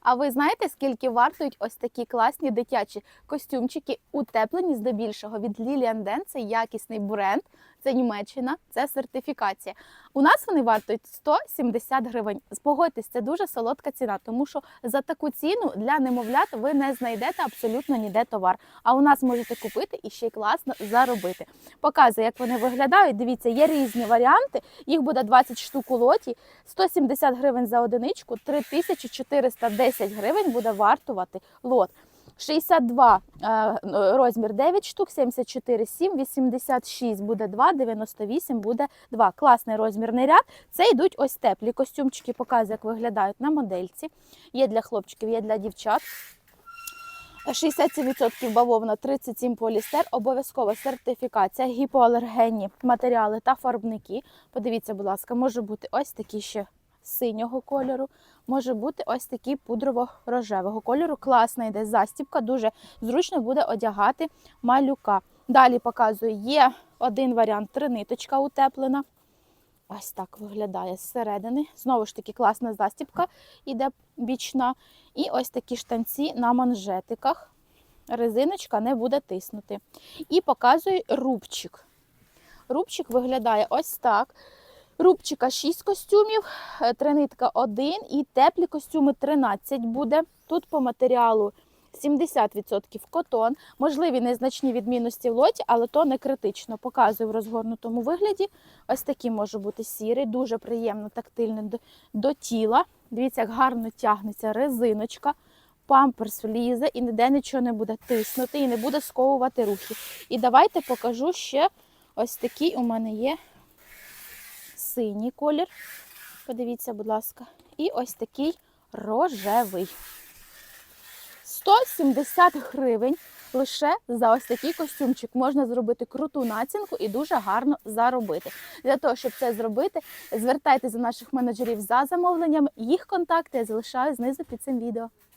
А ви знаєте, скільки вартують ось такі класні дитячі костюмчики, утеплені здебільшого від Lilian Den. Якісний бренд, це Німеччина, це сертифікація. У нас вони вартують 170 гривень. Погодьтесь, це дуже солодка ціна, тому що за таку ціну для немовлят ви не знайдете абсолютно ніде товар. А у нас можете купити і ще й класно заробити. Показую, як вони виглядають. Дивіться, є різні варіанти. Їх буде 20 штук у лоті, 170 гривень за одиничку, 3410 гривень буде вартувати лот. 62 е, розмір 9 штук, 74 7, 86 буде 2, 98 буде 2. Класний розмірний ряд. Це йдуть ось теплі костюмчики, показую, як виглядають на модельці. Є для хлопчиків, є для дівчат. 67% бавовна, 37 полістер, обов'язкова сертифікація, гіпоалергенні матеріали та фарбники. Подивіться, будь ласка, може бути ось такі ще синього кольору, може бути ось такий пудрово-рожевого кольору. Класна йде застібка, дуже зручно буде одягати малюка. Далі показую, є один варіант триниточка утеплена. Ось так виглядає зсередини. Знову ж таки, класна застібка іде бічна. І ось такі штанці на манжетиках. Резиночка не буде тиснути. І показую рубчик. Рубчик виглядає ось так. Рубчика 6 костюмів, е, тринитка 1 і теплі костюми 13 буде. Тут по матеріалу 70% котон. Можливі незначні відмінності в лоті, але то не критично. Показую в розгорнутому вигляді. Ось такий може бути сірий, дуже приємно тактильний до, до тіла. Дивіться, як гарно тягнеться резиночка. Памперс влізе і ніде нічого не буде тиснути і не буде сковувати рухи. І давайте покажу ще ось такий у мене є синій колір. Подивіться, будь ласка. І ось такий рожевий. 170 гривень лише за ось такий костюмчик. Можна зробити круту націнку і дуже гарно заробити. Для того, щоб це зробити, звертайтеся до наших менеджерів за замовленням. Їх контакти я залишаю знизу під цим відео.